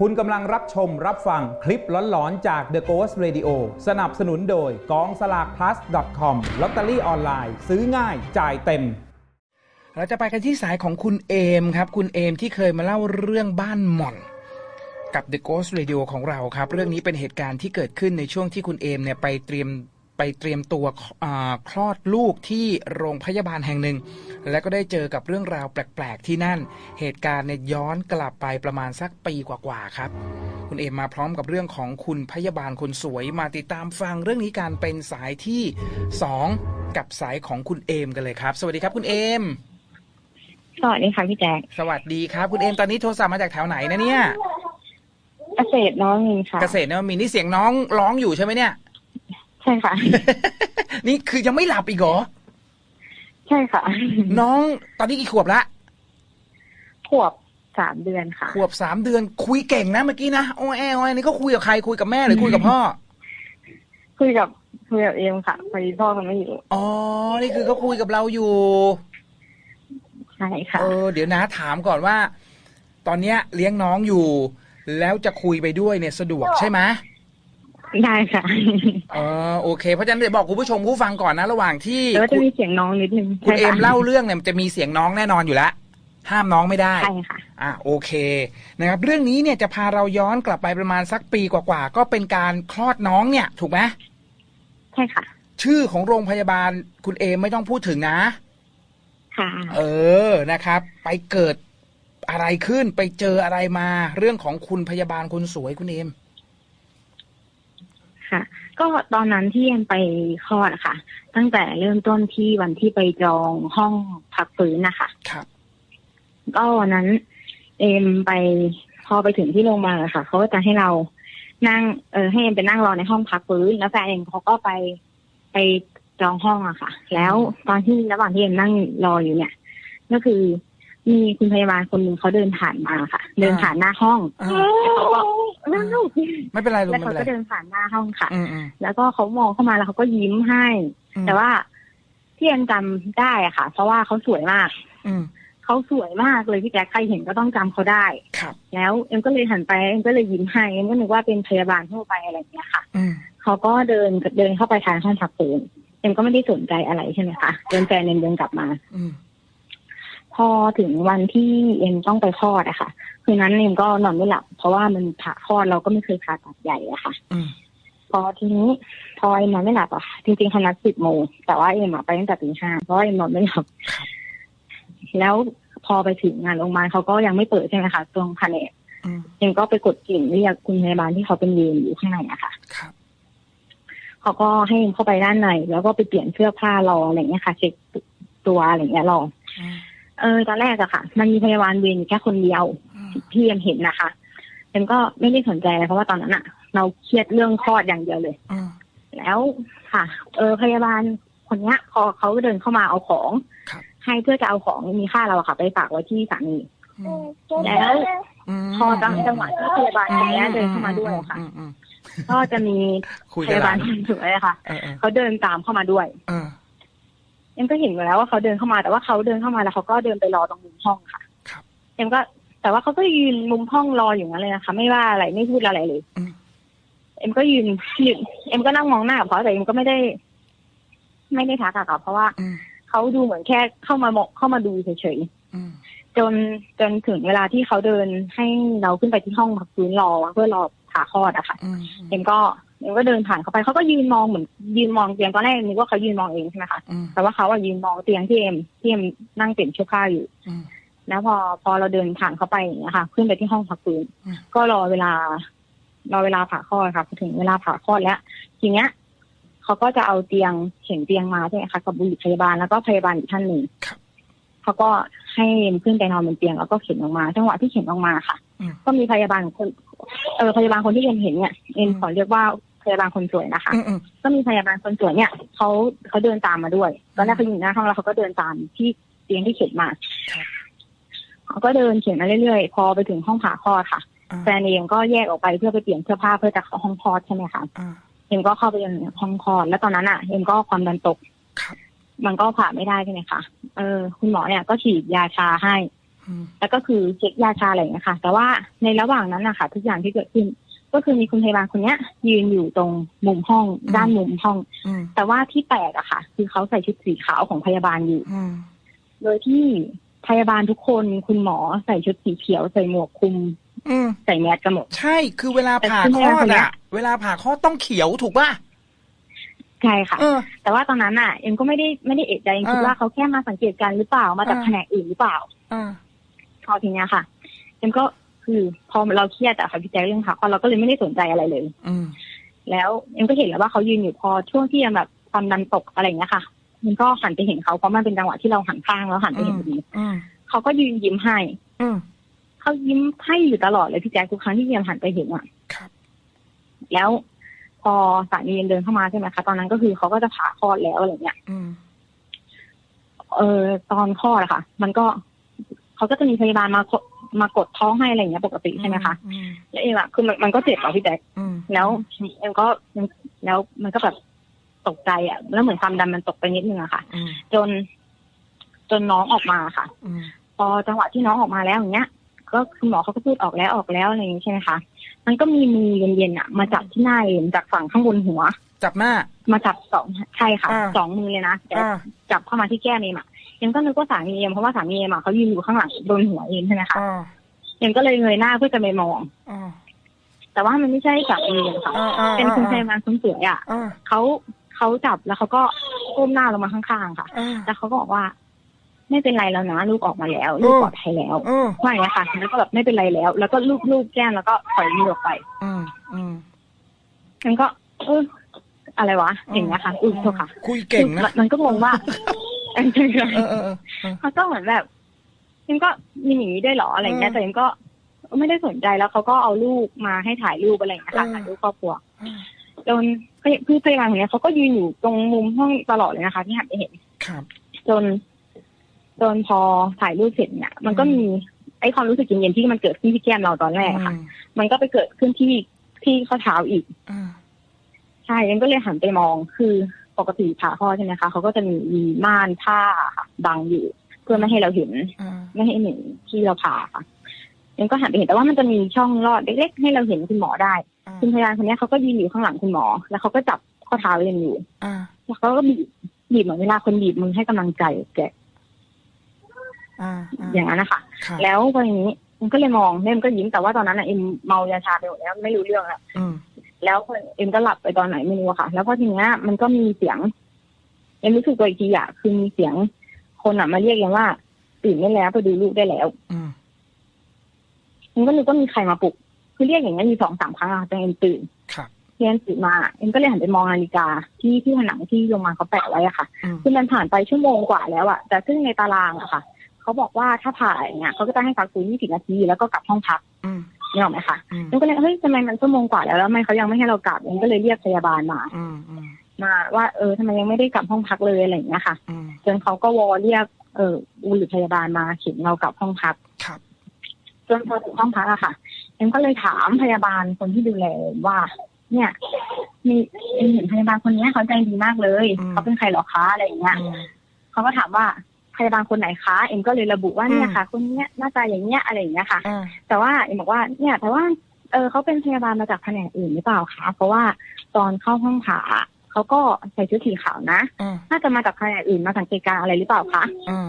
คุณกำลังรับชมรับฟังคลิปหลอนๆ จาก The Ghost Radio สนับสนุนโดยกองสลาก plus com ลอตเตอรี่ออนไลน์ซื้อง่ายจ่ายเต็ม เราจะไปกันที่สายของคุณเอมครับ คุณเอมที่เคยมาเล่าเรื่องบ้านหม่อน กับ The Ghost Radio ของเราครับ เรื่องนี้เป็นเหตุการณ์ที่เกิดขึ้นในช่วงที่คุณเอมเนี่ยไปเตรียม ไปเตรียมตัวอ่าคลอดลูกที่โรงพยาบาลแห่งหนึ่ง และก็ได้เจอกับเรื่องราวแปลกๆที่นั่น เหตุการณ์เนี่ยย้อนกลับไปประมาณสักปีกว่าๆครับ คุณเอมมาพร้อมกับเรื่องของคุณพยาบาลคนสวยมาติดตามฟังเรื่องนี้การเป็นสายที่สองกับสายของคุณเอมกันเลยครับ สวัสดีครับคุณเอมสวัสดีค่ะพี่แจ๊คสวัสดีครับ คุณเอมตอนนี้โทรศัพท์มาจากแถวไหนนะเนี่ย เกษตรน้องมีค่ะ เกษตรเนี่ยมีนี่เสียงน้องร้องอยู่ใช่ไหมเนี่ย ใช่ค่ะ นี่คือยังไม่หลับอีกเหรอ ใช่ค่ะ น้องตอนนี้กี่ขวบละขวบสามเดือนค่ะ ขวบสามเดือนคุยเก่งนะเมื่อกี้นะโอ้แอโอ้แอนี่ก็คุยกับใครคุยกับแม่หรือคุยกับพ่อ คุยกับคุยกับเอมค่ะพอดีพ่อมันไม่อยู่ อ๋อ นี่คือเขาคุยกับเราอยู่ ใช่ค่ะ เออ เดี๋ยวนะถามก่อนว่า ตอนเนี้ยเลี้ยงน้องอยู่ แล้วจะคุยไปด้วยเนี่ยสะดวกใช่ไหม ได้ค่ะเออโอเคเพราะฉะนั้นเดี๋ยวบอกคุณผู้ชมผู้ฟังก่อนนะ ระหว่างที่แต่ว่าจะคุณมีเสียงน้องนิดนึงคุณใช่เอค่ะมเล่าเรื่องเนี่ยมันจะมีเสียงน้องแน่นอนอยู่แล้วห้ามน้องไม่ได้ใช่ค่ะอะโอเคนะครับ เรื่องนี้เนี่ยจะพาเราย้อนกลับไปประมาณสักปีกว่าๆก็เป็นการคลอดน้องเนี่ย ถูกไหมใช่ค่ะ ชื่อของโรงพยาบาลคุณเอมไม่ต้องพูดถึงนะ ค่ะ เออนะครับ ไปเกิดอะไรขึ้นไปเจออะไรมา เรื่องของคุณพยาบาลคนสวยคุณเอม ค่ะ ก็ตอนนั้นที่เอมไปคลอดอะค่ะ ตั้งแต่เริ่มต้นที่วันที่ไปจองห้องพักฟื้นนะคะครับ ก็วันนั้น เอมไปพอไปถึงที่โรงพยาบาลอะค่ะเขาก็จะให้เรานั่งเออให้เอมไปนั่งรอในห้องพักฟื้น แล้วแฟนเอมเขาก็ไปไปจองห้องอะค่ะ แล้วตอนที่ระหว่างที่เอมนั่งรออยู่เนี่ย ก็คือ มีคุณพยาบาลคนหนึ่งเขาเดินผ่านมาค่ะ เดินผ่านหน้าห้องอ่าแล้วเขาก็เล่าไม่เป็นไรลุงแล้วไม่เขาเป็นไรก็เดินผ่านหน้าห้องค่ะอืมอืมแล้วก็เขามองเข้ามาแล้วเขาก็ยิ้มให้อืมแต่ว่าที่เอ็มจำได้อะค่ะ เพราะว่าเขาสวยมาก อืมเขาสวยมากเลยพี่แจ๊คใครเห็นก็ต้องจำเขาได้ครับแล้วเอ็มก็เลยหันไปเอ็มก็เลยยิ้มให้เอ็มก็นึกว่าเป็นพยาบาลทั่วไปอะไรอย่างเงี้ยค่ะอืมเขาก็เดินเดินเข้าไปทางห้องพักฟื้นเอ็มก็ไม่ได้สนใจอะไรใช่ไหมคะเดินแฟนเอ็มเดินกลับมา อืม พอถึงวันที่เอ็มต้องไปคลอดอะค่ะ คืนนั้นเอ็มก็นอนไม่หลับ เพราะว่ามันผ่าคลอดเราก็ไม่เคยผ่าตัดใหญ่อะค่ะอืมพอทีนี้พอเอ็มนอนไม่หลับอะค่ะ จริงๆเขานัดสิบโมงแต่ว่าเอ็มอะไปตั้งแต่ตีห้าเพราะว่าเอ็มนอนไม่หลับครับแล้วพอไปถึงงานโรงพยาบาลเขาก็ยังไม่เปิดใช่ไหมคะตรงแผนกอืมเอ็มก็ไปกดกิ่งเรียกคุณพยาบาลที่เขาเป็นยืนอยู่ข้างในอะค่ะครับเขาก็ให้เอ็มเข้าไปด้านใน แล้วก็ไปเปลี่ยนเสื้อผ้ารออะไรเงี้ยค่ะ เช็คตัวอะไรเงี้ยรออืม เออตอนแรกอะค่ะ มันมีพยาบาลเวรอยู่แค่คนเดียวอืมที่เอ็มเห็นนะคะเอ็มก็ไม่ได้สนใจอะไรเพราะว่าตอนนั้นอะเราเครียดเรื่องคลอดอย่างเดียวเลยอืมแล้วค่ะ เออพยาบาลคนเนี้ย พอเขาเดินเข้ามาเอาของครับให้เพื่อจะเอาของมีค่าเราอะค่ะ ไปฝากไว้ที่สามีอืมแล้วมพอจังจังหวะที่พยาบาลคนเนี้ยเดินเข้ามาด้วยอะค่ะอืมอืมก็จะมีคุยพกันยาหบาลาลนคนสวยอะค่ะเออเออเขาเดินตามเข้ามาด้วย เออเอ็มก็เห็นอยู่แล้วว่าเขาเดินเข้ามาแต่ว่าเขาเดินเข้ามาแล้วเขาก็เดินไปรอตรงมุมห้องค่ะครับเอ็มก็ แต่ว่าเขาก็ยืนมุมห้องรออยู่งั้นเลยนะคะไม่ว่าอะไรไม่พูดอะไรเลยอืมเอ็มก็ยืนยืนเอ็มก็นั่งมองหน้ากับเขาแต่เอ็มก็ไม่ได้ ไม่ได้ทักอะค่ะเพราะว่าอืมเขาดูเหมือนแค่เข้ามามองเข้ามาดูเฉยอืมๆจนจนถึงเวลาที่เขาเดินให้เราขึ้นไปที่ห้องพักฟื้นรอเพื่อรอผ่าคลอดอะค่ะอืมเอ็มก็ เอ็มก็เดินผ่านเขาไปเขาก็ยืนมองเหมือนยืนมองเตียงตอนแรกนึกว่าเขายืนมองเองใช่ไหมคะอืมแต่ว่าเขาอะยืนมองเตียงที่เอ็มที่เอ็มนั่งเปลี่ยนเสื้อผ้าอยู่อืมแล้วพอพอเราเดินผ่านเข้าไปอย่างเงี้ยค่ะ ขึ้นไปที่ห้องพักฟื้นอืมก็รอเวลารอเวลาผ่าคลอดค่ะพอถึงเวลาผ่าคลอดแล้ว ทีเนี้ยเขาก็จะเอาเตียงเข็นเตียงมาใช่ไหมคะกับบุรุษพยาบาลแล้วก็พยาบาลอีกท่านหนึ่งครับเขาก็ให้เอ็มขึ้นไปนอนบนเตียงแล้วก็เข็นออกมาจังหวะที่เข็นออกมาค่ะอืมก็มีพยาบาลคนเออพยาบาลคนที่เอ็มเห็นเนี่ยเอ็มอืมขอเรียกว่า พยาบาลคนสวยนะคะอืมอืมก็มีพยาบาลคนสวยเนี่ยเขาเขาเดินตามมาด้วยตอนแรกเขาอยู่หน้าห้องแล้วเขาก็เดินตามที่เตียงที่เข็นมาครับเขาก็เดินเข็นมาเรื่อยๆ พอไปถึงห้องผ่าคลอดค่ะอ่าแฟนเองก็แยกออกไปเพื่อไปเปลี่ยนเสื้อผ้าเพื่อจะเข้าห้องคลอดใช่ไหมคะอ่าเอ็มก็เข้าไปในห้องคลอดแล้วตอนนั้นอะเอ็มก็ความดันตกครับมันก็ผ่าไม่ได้ใช่ไหมคะเออ คุณหมอเนี่ยก็ฉีดยาชาให้อืมแล้วก็คือเช็คยาชาอะไรอย่างเงี้ยค่ะ แต่ว่าในระหว่างนั้นนะคะทุกอย่างที่เกิดขึ้น ก็คือมีคุณพยาบาลคนเนี้ย ยืนอยู่ตรงมุมห้องด้านมุมห้องอืมแต่ว่าที่แปลกอะค่ะ คือเขาใส่ชุดสีขาวของพยาบาลอยู่อืมโดยที่พยาบาลทุกคนคุณหมอใส่ชุดสีเขียวใส่หมวกคลุมอืมใส่แมสกันหมดใช่ คือเวลาผ่าแต่คุณคแม่ลอคนดเนี้ยอะเวลาผ่าคลอดต้องเขียวถูกป่ะใช่ค่ะเออแต่ว่าตอนนั้นอะเอ็มก็ไม่ได้ไม่ได้เอะใจเอ็มคิดอ่าว่าเขาแค่มาสังเกตการณ์หรือเปล่ามาจากอ่าแผนกอื่นหรือเปล่าอ่าพอทีเนี้ยค่ะ เอ็มก็ คือ พอเราเครียดอะค่ะพี่แจ๊คเรื่องค่ะพอเราก็เลยไม่ได้สนใจอะไรเลย อืมแล้วเอ็มก็เห็นแล้วว่าเขายืนอยู่พอช่วงที่เอ็มแบบความดันตกอะไรอย่างเงี้ยค่ะเอ็มก็หันไปเห็นเขาเพราะมันเป็นจังหวะที่เราหันข้างแล้วหันไปเห็นพอดีอืมเขาก็ยืนยิ้มให้อืมเขายิ้มให้อยู่ตลอดเลยพี่แจ๊คทุกครั้งที่เอ็มหันไปเห็นอะครับแล้วพอสามีเอ็มเดินเข้ามาใช่ไหมคะตอนนั้นก็คือเขาก็จะผ่าคลอดแล้วอะไรเงี้ยอืมเออตอนคลอดอะค่ะ มันก็เขาก็จะมีพยาบาลมากด มากดท้องให้อะไรอย่างเงี้ยปกติใช่ไหมคะอืมแล้วเอ็มอะคือมันมันก็เจ็บอะพี่แจ๊คอืมแล้วเอ็มก็แล้วมันก็แบบตกใจอะแล้วเหมือนความดันมันตกไปนิดนึงอะค่ะอืมจน จนน้องออกมาค่ะอืมพอจังหวะที่น้องออกมาแล้วอย่างเงี้ย ก็คุณหมอเขาก็พูดออกแล้วออกแล้วอะไรอย่างงี้ใช่ไหมคะมันก็มีมือเย็นๆอะมาจับที่หน้าเอ็มจากฝั่งข้างบนหัว จับหน้า มาจับสองใช่ค่ะอ่าสองมือเลยนะแต่อ่าจับเข้ามาที่แก้มเอ็มอะ เอ็มก็นึกว่าสามีเอ็มเพราะว่าสามีเอ็มอะเขายืนอยู่ข้างหลังโดนหัวเอ็มใช่ไหมคะอ่าเอ็มก็เลยเงยหน้าเพื่อจะไปมองอ่าแต่ว่ามันไม่ใช่สามีเอ็มค่ะอ่าอ่าเป็นคุณพยาบาลคนสวยอะอ่าเขาเขาจับแล้วเขาก็ก้มหน้าลงมาข้างๆค่ะอ่าแล้วเขาก็บอกว่าไม่เป็นไรแล้วนะลูกออกมาแล้ว ลูกเออปลอดภัยแล้วเออว่าอย่างนี้ยค่ะแล้วก็แบบไม่เป็นไรแล้ว แล้วก็ลูบลูบแก้มแล้วก็ถอยมือออกไป อืมอืมมันก็เอออะไรวะอย่างเงี้ยค่ะอุ้ยโทษค่ะ คุยเก่งนะคือมันก็งงว่าเออเออเออเออมันก็เหมือนแบบมันก็มีหนีได้เหรออะไรเงี้ยเออแต่ยังก็ไม่ได้สนใจแล้วเขาก็เอาลูกมาให้ถ่ายรูปอะไรอย่างเงี้ยค่ะเออถ่ายรูปครอบครัวจนพี่พยาบาลคนเนี้ยเขาก็ยืนอยู่ตรงมุมห้องตลอดเลยนะคะที่หันไปเห็นครับจน จนพอถ่ายรูปเสร็จเนี่ยมันก็มีไอ้ความรู้สึกเย็นๆที่มันเกิดขึ้นที่แก้มเราตอนแรกอะค่ะ มันก็ไปเกิดขึ้นที่ที่ข้อเท้าอีกอ่าใช่ยังก็เลยหันไปมองคือ ปกติผ่าคลอดใช่ไหมคะเขาก็จะมีมีม่านผ้าค่ะบังอยู่ เพื่อไม่ให้เราเห็นอ่าไม่ให้เห็นที่เราผ่าค่ะยังก็หันไปเห็นแต่ว่ามันจะมีช่องลอดเล็กๆให้เราเห็นคุณหมอได้อ่าคุณพยาบาลคนเนี้ยเขาก็ยืนอยู่ข้างหลังคุณหมอ แล้วเขาก็จับข้อเท้าเอ็มอยู่อ่าแล้วเขาก็บีบบีบเหมือนเวลาคนบีบมือให้กำลังใจแกอ่าอย่างนั้นนะคะครับแล้วพออย่างนี้มันก็เลยมองเอ็มก็ยิ้มแต่ว่าตอนนั้นอะเอ็มเมายาชาไปหมดแล้วไม่รู้เรื่องแล้วอืม แล้วเอ็มก็หลับไปตอนไหนไม่รู้อะค่ะ แล้วพอทีเนี้ยมันก็มีเสียง เอ็มรู้สึกตัวอีกทีอะคือมีเสียงคนอะมาเรียกเอ็มว่าตื่นได้แล้วไปดูลูกได้แล้วอืมเอ็มก็นึกว่ามีใครมาปลุก คือเรียกอย่างนี้ยมีสองสามครั้งอะจนเอ็มตื่นครับเอ็มตื่นมา เอ็มก็เลยหันไปมองนาฬิกาที่ที่ผนังที่โรงพยาบาลเขาแปะไว้อะค่ะอืมคือมันผ่านไปชั่วโมงกว่าแล้วอะแต่ซึ่งในตารางอะค่ะ เขาบอกว่าถ้าผ่าอย่างเงี้ยเขาก็จะให้พักฟื้น20นาทีแล้วก็กลับห้องพักอืม นี่หรอกไหมคะอืมเอ็มก็เลยเฮ้ยทำไมมันชั่วโมงกว่าแล้วแล้วทำไมเขายังไม่ให้เรากลับเอ็มก็เลยเรียกพยาบาลมาอืมอืมมาว่าเออทำไมยังไม่ได้กลับห้องพักเลยอะไรอย่างเงี้ยค่ะอืมจนเขาก็วอเรียกเออบุรุษพยาบาลมาเข็นเรากลับห้องพักครับจนพอถึงห้องพักอะค่ะเอ็มก็เลยถามพยาบาลคนที่ดูแลว่า เนี่ย มีเอ็มเห็นพยาบาลคนเนี้ยเขาใจดีมากเลยอืมเขาเป็นใครเหรอคะอะไรอย่างเงี้ยอืมเขาก็ถามว่า พยาบาลคนไหนคะเอ็มก็เลยระบุว่าอืมเนี่ยค่ะคนเนี้ยหน้าตาอย่างเงี้ยอะไรอย่างเงี้ยค่ะอ่าแต่ว่าเอ็มบอกว่าเนี่ยแต่ว่าเออเขาเป็นพยาบาลมาจากแผนกอื่นหรือเปล่าคะเพราะว่าตอนเข้าห้องผ่าเขาก็ใส่ชุดสีขาวนะอ่าน่าจะมาจากแผนกอื่นมาสังเกตการณ์อะไรหรือเปล่าคะอ่า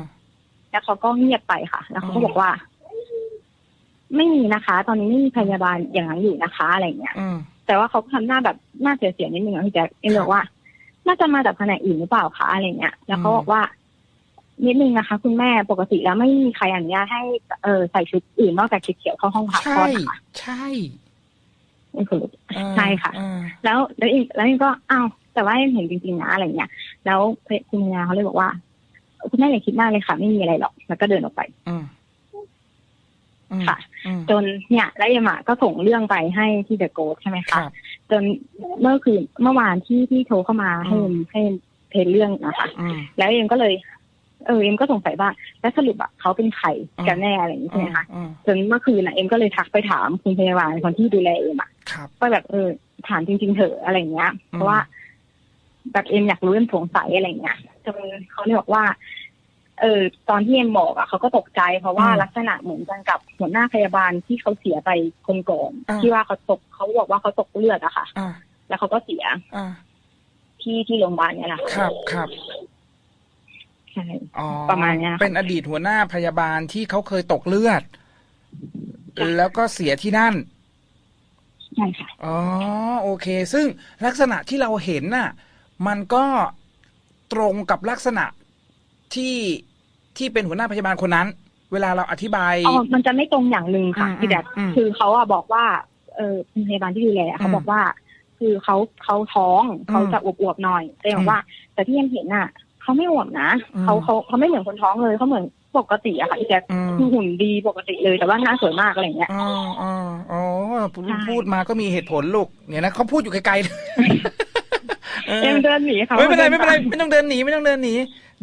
แล้วเขาก็เงียบไปค่ะ แล้วเขาก็อืมบอกว่า ไม่มีนะคะ ตอนนี้ไม่มีพยาบาลอย่างนั้นอยู่นะคะอะไรอย่างเงี้ยอืมแต่ว่าเขาก็ทำหน้าแบบหน้าเสียๆนิดนึงอะพี่แจ๊คเอ็มบอกว่า น่าจะมาจากแผนกอื่นหรือเปล่าคะอะไรเงี้ย แล้วเขาบอกว่า นิดนึงนะคะ คุณแม่ปกติแล้วไม่มีใครอนุญาตให้เออใส่ชุดอื่นนอกจากชุดเขียวเข้าห้องผ่าคลใช่อดนะคะใช่เอ็มขนลุกอ่าใช่ค่ะอ่าแล้วแล้วอีกแล้วอีกก็อ้าวแต่ว่าเอ็มเห็นจริงๆนะอะไรเงี้ยแล้วคุณยาเขาเลยบอกว่า คุณแม่อย่าคิดมากเลยค่ะ ไม่มีอะไรหรอกแล้วก็เดินออกไปอืมอืมค่ะอืมจนเนี่ยแล้วเอ็มอะก็ส่งเรื่องไปให้ที่เดอะโกดใช่ไหมครัคะบจนเมื่อคืนเมื่อวานที่ที่โทรเข้ามาให้เอ็มให้เอ็มเพจเรื่องนะคะอืมแล้วเอ็มก็เลย เออเอ็มก็สงสัยว่าแล้วสรุปอะเขาเป็นใครกันแน่อะไรอย่างนี้ใช่ไหมคะอืมจนเมื่อคืนอะเอ็มก็เลยทักไปถามคุณพยาบาลคนที่ดูแลเอ็มอะครับว่าแบบเออถามจริง ๆเถอะอะไรอย่างเงี้ยอืมเพราะว่า แบบเอ็มอยากรู้เอ็มสงสัยอะไรอย่างเงี้ยจนเขาเลยบอกว่า เออ ตอนที่เอ็มบอกอะเขาก็ตกใจ เพราะว่าอืมลักษณะเหมือนกันกับหัวหน้าพยาบาลที่เขาเสียไปคนก่อนอ่าที่ว่าเขาตกเขาบอกว่าเขาตกเลือดอะค่ะอ่าแล้วเขาก็เสียอ่าที่ที่โรงพยาบาลเนี่ยแหละค่ะครับครับ ใช่อ๋อประมาณเนี้ยค่ะเป็นอดีตหัวหน้าพยาบาลที่เขาเคยตกเลือด แล้วก็เสียที่นั่นใช่ค่ะอ๋อโอเค ซึ่งลักษณะที่เราเห็นน่ะ มันก็ตรงกับลักษณะที่ที่เป็นหัวหน้าพยาบาลคนนั้น เวลาเราอธิบายอ๋อมันจะไม่ตรงอย่างหนึ่งค่ะอืมพี่แดกอืมคือเขาอะบอกว่า เออพยาบาลที่ดูแลอะเขาอืมบอกว่า คือเขาเขาท้องอืมเขาจะอวบๆหน่อยแต่บอกว่า แต่ที่ยังเห็นอะ เขาไม่อวบนะอืมเขาเขาเขาไม่เหมือนคนท้องเลยเขาเหมือนปกติอะค่ะพี่แจ๊คอืมคือหุ่นดีปกติเลยแต่ว่าหน้าสวยมากอะไรอย่างเงี้ยอ๋ออ๋ออ๋อพูดใช่พูดมาก็มีเหตุผลลูกเนี่ยนะเขาพูดอยู่ไกลๆเลยเออเอ็มเดินหนีเขาไม่เป็นไรไม่เป็นไรไม่ต้องเดินหนีไม่ต้องเดินหนี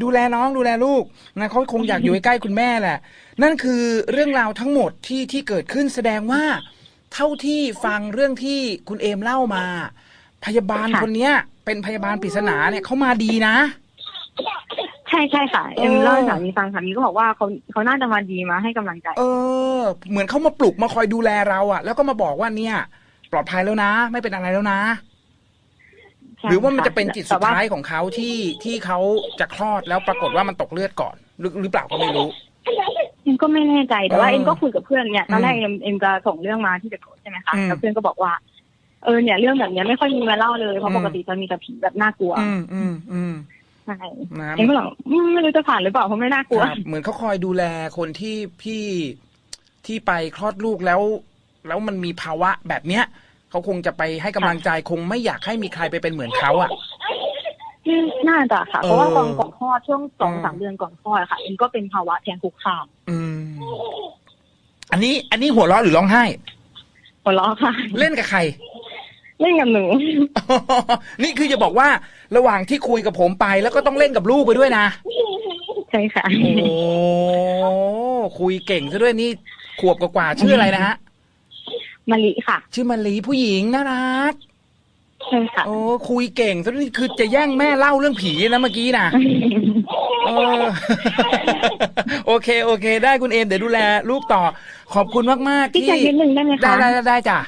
ดูแลน้องดูแลลูกนะเขาคงอยากอยู่ใกล้ๆคุณแม่แหละ นั่นคือเรื่องราวทั้งหมดที่ที่เกิดขึ้นแสดงว่า เท่าที่ฟังเรื่องที่คุณเอมเล่ามา พยาบาลคนเนี้ย เป็นพยาบาลปริศนาเนี่ยเขามาดีนะ ใช่ใช่ค่ะ เอ็มเออเล่าให้สามีฟังสามีก็บอกว่าเขาเขาน่าจะมาดีมาให้กำลังใจ เออ เหมือนเขามาปลุกมาคอยดูแลเราอะแล้วก็มาบอกว่าเนี่ย ปลอดภัยแล้วนะ ไม่เป็นอะไรแล้วนะใช่หรือว่ามันค่จะเป็นจิตสุดท้ายของเขาที่ที่เขาจะคลอดแล้วปรากฏว่ามันตกเลือดก่อน หรือหรือเปล่าก็ไม่รู้เอ็มก็ไม่แน่ใจแต่ว่าเออเอ็มก็คุยกับเพื่อนเนี่ยตอนแรกอืมเอ็มเอ็มจะส่งเรื่องมาที่เด็กใช่ไหมคะอืมแล้วเพื่อนก็บอกว่าเออเนี่ยเรื่องแบบเนี้ยไม่ค่อยมีมาเล่าเลยเพอืราะมปกติจะมีแต่ผีแบบน่ากลัว อืมอืมอืมใช่นะเอ็มก็บอกอืมไม่รู้จะผ่านหรือเปล่าเพราะไม่น่ากลัวครับเหมือนเขาคอยดูแลคนที่พี่ที่ไปคลอดลูกแล้ว แล้วมันมีภาวะแบบเนี้ยเขาคงจะไปให้กำลังใจคงไม่อยากให้มีใครไปเป็นเหมือนเขาอะอืมน่าจะค่ะเออเพราะว่าตอนก่อนคลอดช่วงสองอืมสามเดือนก่อนคลอดค่ะเอ็มก็เป็นภาวะแท้งคุกคามอืมอันนี้ อันนี้หัวเราะหรือร้องไห้ หัวเราะค่ะ เล่นกับใคร เล่นกับหนู นี่คือจะบอกว่าระหว่างที่คุยกับผมไปแล้วก็ต้องเล่นกับลูกไปด้วยนะ ใช่ค่ะ โอ้คุยเก่งซะด้วยนี่ขวบกว่าๆชื่ออะไรนะฮะมะลิค่ะ ชื่อมาลีผู้หญิงน่ารัก ใช่ค่ะ โอ้คุยเก่งซะด้วยนี่คือจะแย่งแม่เล่าเรื่องผีนะเมื่อกี้นะเออ โอเคโอเค ได้คุณเอมเดี๋ยวดูแลลูกต่อ ขอบคุณมากๆพี่ที่แจ็คนิดนึงได้ไหมได้คะ ได้ได้ได้จ้ะ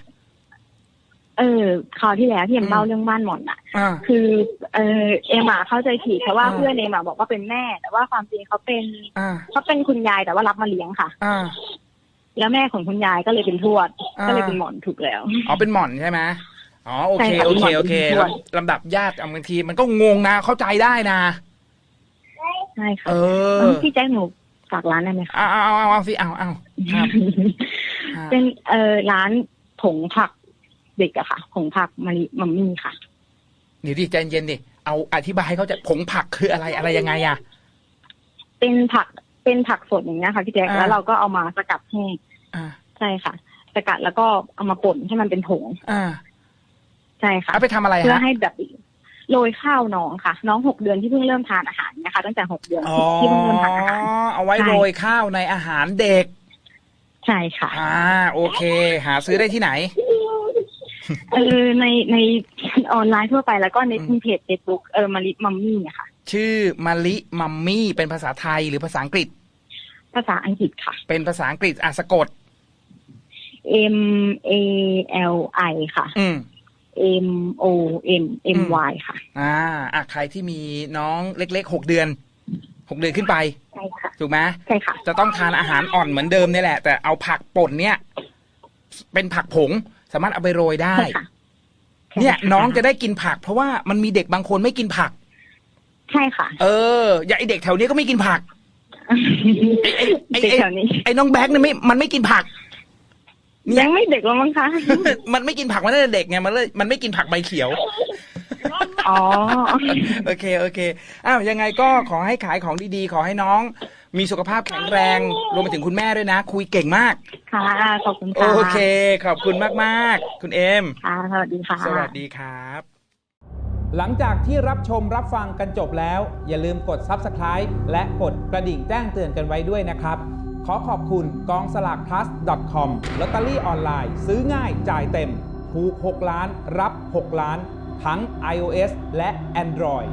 เออคราวที่แล้วที่เอ็อืมมเล่าเรื่องบ้านหมอนอะอ่า คือเออเอ็มอะเข้าใจผิดเพราะว่าอ่า เพื่อนเอ็มอะบอกว่าเป็นแม่ แต่ว่าความจริงเขาเป็นอ่า เขาเป็นคุณยายแต่ว่ารับมาเลี้ยงค่ะ อ่า แล้วแม่ของคุณยายก็เลยเป็นทวดอ่า ก็เลยเป็นหมอนถูกแล้ว อ๋อเป็นหม่อนใช่ไหมอ๋อโอเคใช่ค่ะโอเคเป็นหม่อนโอเคเป็นทวดลำดับญาติอะบางทีมันก็งงนะเข้าใจได้นะ ใช่ค่ะเออเออพี่แจ็คหนูฝากร้านได้ไหมคะ เอาเอาเอาเอาเอาสิเอาเอาครับครับ เป็นเออร้านผงผัก เด็กอะค่ะ ผงผักมะลิมัมมี่ค่ะเดี๋ยวดิใจเย็นดิเอาอธิบายให้เขาใจะผงผักคืออะไรอะไรยังไงอะเป็นผักเป็นผักสดอย่างเงี้ยค่ะพี่แจ็คอ่า แล้วเราก็เอามาสกัดแห้งอ่าใช่ค่ะ สกัดแล้วก็เอามาป่นให้มันเป็นผงอ่าใช่ค่ะ เอาไปทำอะไรเพื่อฮะให้แบบโรยข้าวน้องค่ะ น้องหกเดือนที่เพิ่งเริ่มทานอาหารนะคะ ตั้งแต่หกเดือนอ๋อที่เพิ่งเริ่มทานอาหาร เอาไว้ใช่ โรยข้าวในอาหารเด็ก ใช่ค่ะ อ่า โอเค หาซื้อได้ที่ไหน เออในในออนไลน์ทั่วไปแล้วก็ในอืมเพจเฟซบุ๊กเออมาริมัมมี่อะค่ะ ชื่อมาลิมัมมี่เป็นภาษาไทยหรือภาษาอังกฤษ ภาษาอังกฤษค่ะ เป็นภาษาอังกฤษอะสะกด M A L I ค่ะ อืม M O M M Y ค่ะ อ่าอะใครที่มีน้องเล็กๆหกเดือนหกเดือนขึ้นไปใช่ค่ะถูกไหมใช่ค่ะ จะต้องทานอาหารอ่อนเหมือนเดิมเนี่ยแหละ แต่เอาผักป่นเนี่ย เป็นผักผง สามารถเอาไปโรยได้ใช่ค่ะเนี่ยใช่ค่ะน้องจะได้กินผัก เพราะว่ามันมีเด็กบางคนไม่กินผัก ใช่ค่ะ เออ อย่างไอเด็กแถวนี้ก็ไม่กินผักไอ้ไอ้ไอ้เด็กแถวนี้ไอ้น้องแบ็คเนี่ยไม่มันไม่กินผักเนี่ยยังไม่เด็กแล้วมั้งคะ มันไม่กินผักมันตั้งแต่เด็กไงมันเลยมันไม่กินผักใบเขียว อ๋อ โอเคโอเค อ้าวยังไงก็ขอให้ขายของดีๆ ขอให้น้อง มีสุขภาพแข็งแรง รวมไปถึงคุณแม่ด้วยนะ คุยเก่งมาก ค่ะขอบคุณโอค่ะเค ขอบคุณมากๆ คุณเอมค่ะสวัสดีค่ะ สวัสดีครับ หลังจากที่รับชมรับฟังกันจบแล้ว อย่าลืมกด Subscribe และกดกระดิ่งแจ้งเตือนกันไว้ด้วยนะครับ ขอขอบคุณกองสลาก plus com ลอตเตอรี่ออนไลน์ซื้อง่ายจ่ายเต็มถูก 6 ล้าน รับ 6 ล้าน ทั้ง iOS และ Android